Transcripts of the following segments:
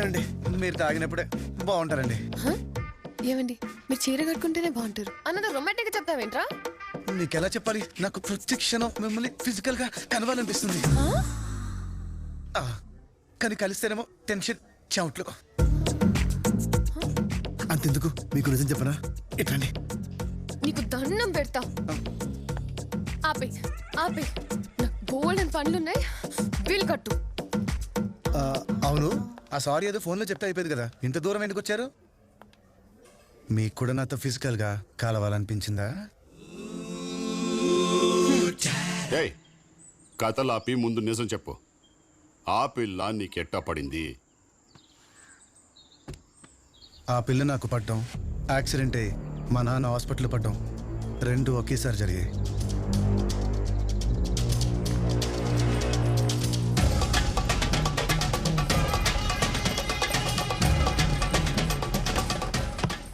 ఏమండి మీరు తాగినప్పుడే బాగుంటారండి. హ? ఏమండి? మీరు చీర కట్టుకుంటేనే బాగుంటారు. అన్నది రొమాంటిక్గా చెప్తావేంట్రా? ఎలా చెప్పాలి? నాకు ప్రతి క్షణం మిమ్మల్ని ఫిజికల్గా కలవాలనిపిస్తుంది. ఆ? ఆ, కానీ కలిస్తేనేమో టెన్షన్ చెమట్లు. అంతెందుకు? మీకు నిజం చెప్పనా? ఇట్లండి నీకు దండం పెడతా. ఆపే ఆపే. నాకు పనులున్నాయి బిల్ కట్టు. ఆ, అవును. ఆ సారీ ఏదో ఫోన్లో చెప్తే అయిపోయింది కదా. ఇంత దూరం ఎందుకు వచ్చారు? మీకు కూడా నాతో ఫిజికల్గా కలవాలనిపించిందా? ఏయ్ కథలాపి ముందు నిజం చెప్పు. ఆ పిల్ల నీకెట్టా పడింది? ఆ పిల్ల నాకు పడ్డం. యాక్సిడెంట్ అయ్యి మా నాన్న హాస్పిటల్ పడ్డం. రెండు ఒకేసారి జరిగాయి.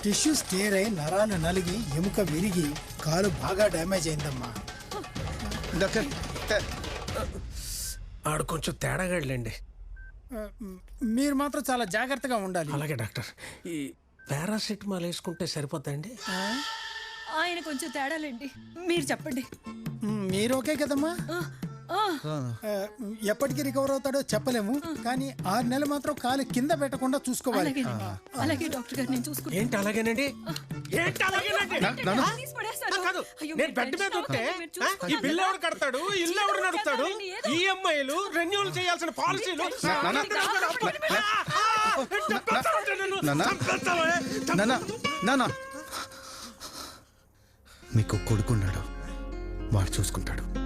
టిష్యూస్ టేర్ అయి నరాలు నలిగి ఎముక విరిగి కాలు బాగా డ్యామేజ్ అయిందమ్మా. డాక్టర్ ఆడు కొంచెం తేడాగాడులేండి. మీరు మాత్రం చాలా జాగ్రత్తగా ఉండాలి. అలాగే డాక్టర్. ఈ పారాసిటమాల్ వేసుకుంటే సరిపోద్దండి? ఆయన కొంచెం తేడాలండి. మీరు చెప్పండి. మ్, మీరు ఓకే కదమ్మా? ఆ, ఆ, ఎప్పటికి రికవర్ అవుతాడో చెప్పలేము కానీ ఆరు నెలలు మాత్రం కాలు కింద పెట్టకుండా చూసుకోవాలి. అలాగేనండి. అలాగే డాక్టర్ గారు నేను చూసుకుంటాను. ఏంటి అలాగేనండి? ఏంటి అలాగేనండి? నాన్న. తీసి పడేస్తారు. ఆ, కాదు. అయ్యో, నేను బెడ్ మీద టెన్షన్ ఉంటే అవ్వకండి, మీరు ఆ, ఈ బిల్లు. ఎవరు కడతాడు? ఇల్లు ఎవరు నడుపుతాడు? ఏదో- ఈఎంఐలు రెన్యూల్ చేయాల్సిన పాలసీలు. నాన్న. నాన్న. నాన్న. నాన్న. మీకు కొడుకున్నాడు. వాడు చూసుకుంటాడు.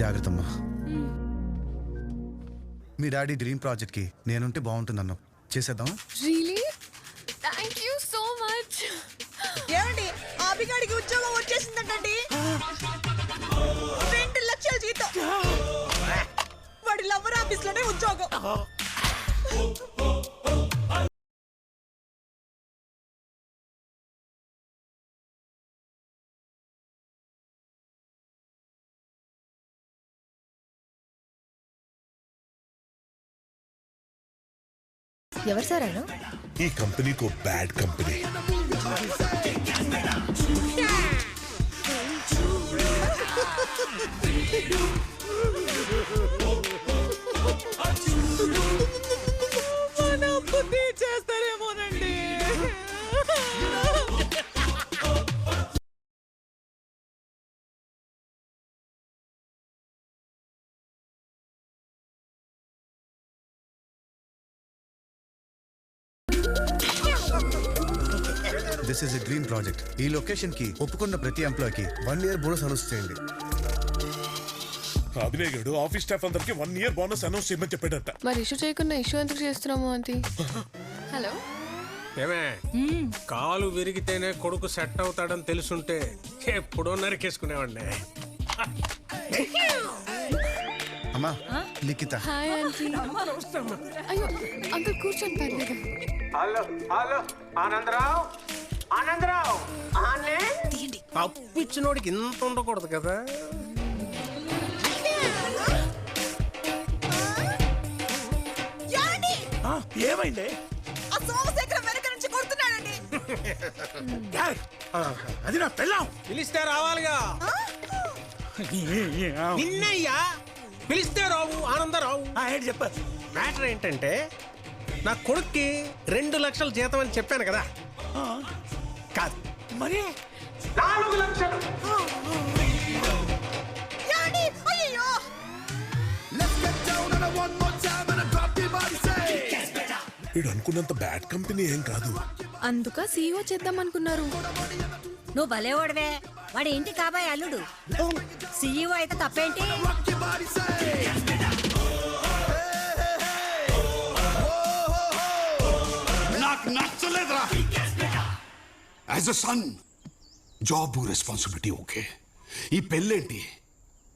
జాగ్రత్త అమ్మా మీ డాడీ డ్రీమ్ ప్రాజెక్ట్కి నేనుంటే బాగుంటుందన్నావు. చేసేద్దాం really thank you so much ఏమండి ఆపిగాడికి ఉద్యోగం వచ్చేసిందంటండి. రెండు లక్షల జీతం. వాడి లవ్వర్ ఆఫీస్లోనే ఉద్యోగం. ఎవరు సార్ ఆయన ఈ కంపెనీకో bad company. This is a dream project ఈ లొకేషన్కి ఒప్పుకున్న ప్రతి employee one year bonus announce చేయండి. అభినయ్ గడు ఆఫీస్ స్టాఫ్ అందరికి వన్ ఇయర్ బోనస్ అనౌన్స్ చేయమని చెప్పాడట. మరి ఇష్యూ చేయకుండా ఇష్యూ ఎందుకు చేస్తున్నాము ఆంటీ? హలో. ఏమే కాలు విరిగితేనే కొడుకు సెట్ అవుతాడని తెలుసుంటే ఎప్పుడో నరికేసుకునేవాడిని. అమ్మా లిఖిత. Hi aunty. అయ్యో అంకుల్ కూర్చొని పర్లేదు. Hello hello Anandarao. ఆనందరావు అప్పు ఇచ్చినోడికి ఇంత ఉండకూడదు కదా. ఏమైంది? అది నా పెళ్ళాం. పిలిస్తే రావాలిగా. నిన్నయ్యా పిలిస్తే రావు ఆనందరావు. ఏంటి చెప్ప. మ్యాటర్ ఏంటంటే నా కొడుక్కి రెండు లక్షల జీతం అని చెప్పాను కదా. కాదు. మరి? నాలుగు లక్షలు. వీడు అనుకున్నంత బ్యాడ్ కంపెనీ ఏం కాదు. అందుక సీఈఓ చేద్దాం అనుకున్నారు నువ్వు భలేవాడివే. వాడి ఇంటి కాబోయే అల్లుడు? సీఈఓ అయితే తప్పేంటి? As a son job responsibility okay ఈ పెళ్ళేంటి?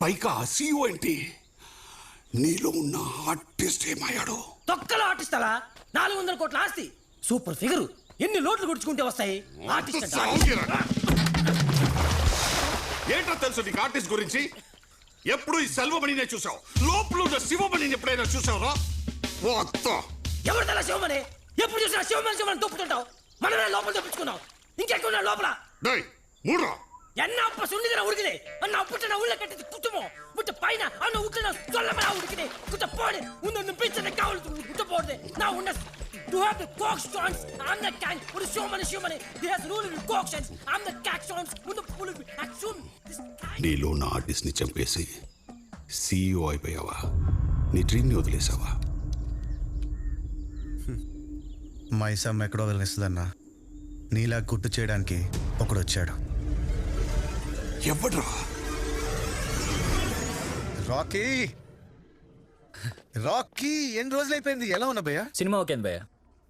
పైగా సీఓ ఏంటి? నీలో ఉన్న ఆర్టిస్ట్ ఏమయ్యాడు? తొక్కలో ఆర్టిస్టలా నాలుగు వందల కోట్ల ఆస్తి. సూపర్ ఫిగర్ ఎన్ని లోట్లు గుడుచుకుంటే వస్తాయి? Artist artist. ఏంటో తెలుసు నీకు ఆర్టిస్ట్ గురించి? ఎప్పుడు ఈ సెల్వమణినే చూసావు? లోపల ఉన్న శివమణిని ఎప్పుడైనా చూసావరా? ఓ అత్త శివమని ఎప్పుడు చూసినా శివమని శివమని తొప్పుతుంటావు మనమే లోపల తప్పించుకున్నావు. ఇంకెక్కున్నా లోపల డేయ్ మూడ్రా என்ன அப்ப சொன்னதுல உடுக்குதே அண்ணா அப்பட்ட நான் உள்ள கட்டது குத்துமோ முட்ட பையனா அண்ணா விட்டு நான் சொல்லாம நான் உடுக்குதே குத்த போடு உன்ன பிச்சை காவல் குத்த போடுது நான் உன்ன To have the cock stones, I'm the king. What is showman is showman. He has rule with cock stones. I'm the cack stones. With the pull of action. This guy. నీలో ఉన్న ఆర్టిస్ట్ని చంపేసి సీఈఓ అయిపోయావా నీ డ్రీమ్ని వదిలేసావా మైసమ్ ఎక్కడో వెళ్ళిస్తుందన్నా నీలా గుర్తు చేయడానికి ఒకడు వచ్చాడు ఎవడ్రా? రాకీ! రాకీ ఎన్ని రోజులు అయిపోయింది ఎలా ఉన్నా భయ్యా? సినిమా ఓకే భయ్య.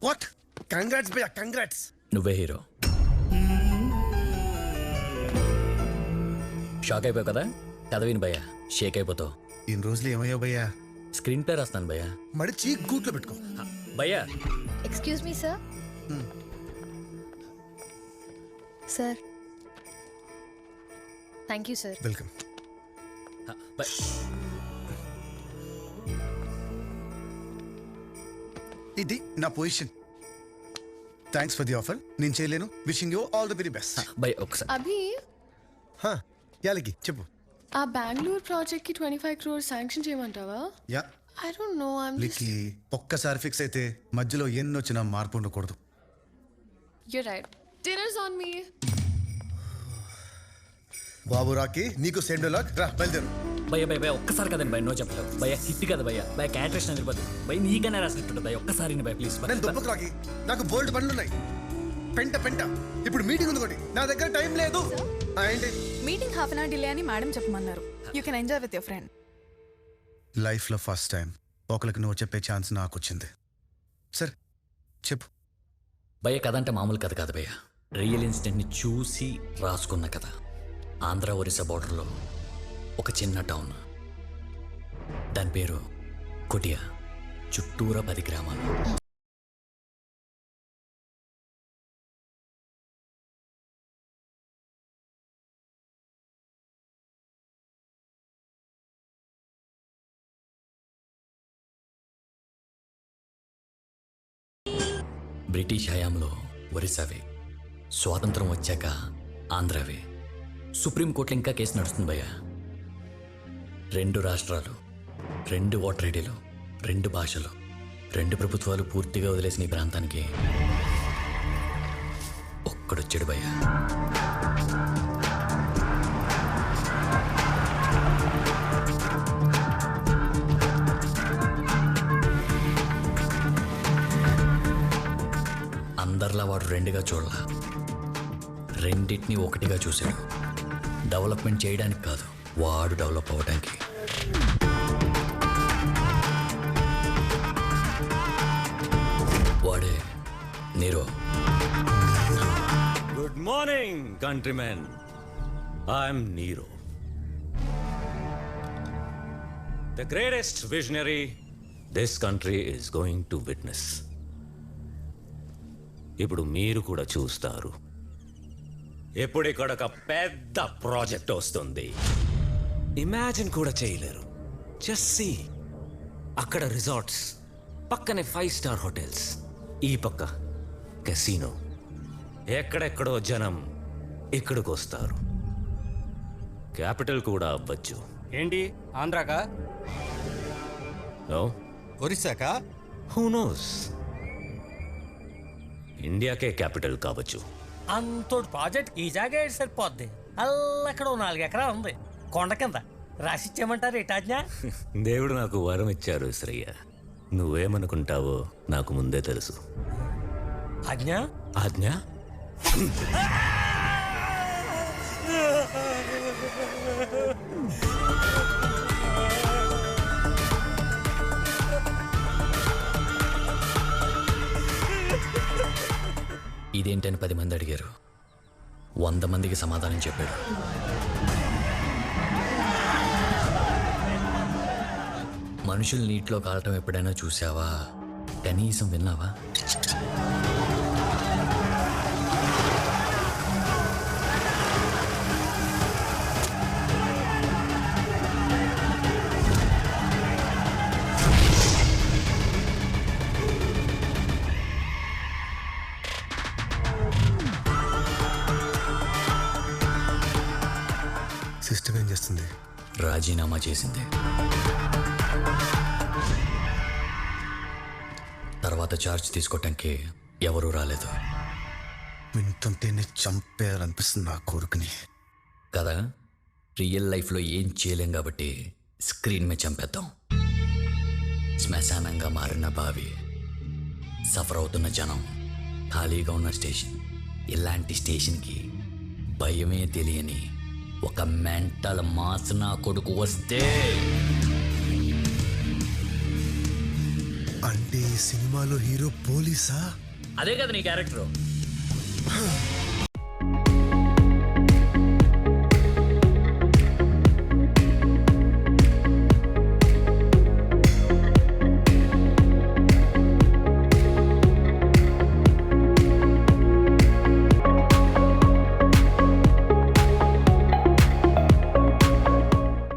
వాట్? కంగ్రాట్స్ భయ్యా కంగ్రాట్స్! నువ్వే హీరో. షాక్ అయిపోయావు కదా? కథ విని భయ్య. షేక్ అయిపోతావు. ఇన్ని రోజులు ఏమయ్యావు భయ్యా? స్క్రీన్ ప్లే రాస్తాను భయ్య. మడిచి గూట్లో పెట్టుకో. భయ్య. Excuse me sir sir. Thank you sir welcome ఇది నా position. Thanks for the offer నేను చేయలేను. Wishing you all the very best భయ్ ఒకసారి. అభి. యాలకి చెప్పు. ఆ బెంగళూరు ప్రాజెక్ట్కి ట్వంటీ ఫైవ్ క్రోర్ శాంక్షన్ చేయమంటావా yeah I don't know I'm లిక్కి ఒక్కసారి ఫిక్స్ అయితే మధ్యలో ఎన్ని వచ్చినా మార్పు ఉండకూడదు. You right dinners on me బాబు రాకి నీకు సెండ్ లాక్ రా బయలుదేరు. భయ్య భయ్య భయ్య ఒక్కసారి కదండి భయ్య నో చెప్పలేదు భయ్య హిట్ కదా భయ్య. భయ్య క్యారెక్టరేషన్ వెళ్ళిపోతుంది భయ్య నీకనే రాసినట్టు భయ్య ఒక్కసారి భయ్య ప్లీజ్ నేను దుబ్బకు రాకి. నాకు బోల్డ్ పనులు ఉన్నాయి పెంట పెంట. ఇప్పుడు మీటింగ్ ఉంది ఒకటి నా దగ్గర టైం లేదు. ఏంటి? Meeting half an hour delay అని మేడం చెప్పమన్నారు. You can enjoy with your friend లైఫ్లో ఫస్ట్ టైం ఒకరికి నువ్వు చెప్పే ఛాన్స్ నాకు వచ్చింది. సరే చెప్పు. భయ్య కథ అంటే మామూలు కథ కాదు భయ్య. రియల్ ఇన్సిడెంట్ని చూసి రాసుకున్న కథ. ఆంధ్ర ఒరిస్సా బార్డర్లో ఒక చిన్న టౌన్. దాని పేరు కుటియా చుట్టూరా పది గ్రామాలు. బ్రిటిష్ హయాంలో ఒరిస్సావే. స్వాతంత్రం వచ్చాక ఆంధ్రావే. సుప్రీంకోర్టులో ఇంకా కేసు నడుస్తుంది భయ్యా. రెండు రాష్ట్రాలు రెండు ఓటర్ ఐడీలు రెండు భాషలు రెండు ప్రభుత్వాలు పూర్తిగా వదిలేసిన ఈ ప్రాంతానికి ఒక్కడొచ్చాడు భయ్యా. అందరిలా వాడు రెండుగా చూడాల. రెండింటిని ఒకటిగా చూశాడు. డెవలప్మెంట్ చేయడానికి కాదు వాడు డెవలప్ అవ్వడానికి వాడే Nero. Good morning countrymen I'm Nero the greatest visionary this country is going to witness ఇప్పుడు మీరు కూడా చూస్తారు. ఎప్పుడు ఇక్కడ ఒక పెద్ద ప్రాజెక్ట్ వస్తుంది. ఇమాజిన్ కూడా చేయలేరు. జస్ట్ సీ అక్కడ రిసార్ట్స్ పక్కనే ఫైవ్ స్టార్ హోటల్స్ ఈ పక్క కెసినో ఎక్కడెక్కడో జనం ఇక్కడికి వస్తారు. క్యాపిటల్ కూడా అవ్వచ్చు. ఏంటి? ఆంధ్రాకా? ఒరిస్సాకా? హూ నోస్ ఇండియాకే క్యాపిటల్ కావచ్చు. అంతోటి ప్రాజెక్ట్ ఈ జాగా సరిపోద్ది. అల్లక్కడ నాలుగు ఎకరాలు ఉంది. కొండ కింద. రాసిచ్చేయమంటారు ఇటాజ్ఞా దేవుడు నాకు వరం ఇచ్చారు శ్రయ్య నువ్వేమనుకుంటావో నాకు ముందే తెలుసు. ఆజ్ఞ? ఆజ్ఞ? ఇదేంటని పది మంది అడిగారు. వంద మందికి సమాధానం చెప్పాడు. మనుషులు నీటిలో కాలటం ఎప్పుడైనా చూసావా? కనీసం విన్నావా? చేస్తుంది. రాజీనామా చేసింది. తర్వాత ఛార్జ్ తీసుకోవటానికి ఎవరూ రాలేదు. వింటుంటేనే చంపేయాలనిపిస్తుంది నా కొడుకుని. కదా? రియల్ లైఫ్లో ఏం చేయలేం కాబట్టి స్క్రీన్ మీద చంపేద్దాం. శ్మశానంగా మారిన బావి సఫర్ అవుతున్న జనం ఖాళీగా ఉన్న స్టేషన్ ఇలాంటి స్టేషన్కి భయమే తెలియని ఒక మెంటల్ మాస్ నా కొడుకు వస్తే. అంటే ఈ సినిమాలో హీరో పోలీసా? అదే కదా నీ క్యారెక్టర్.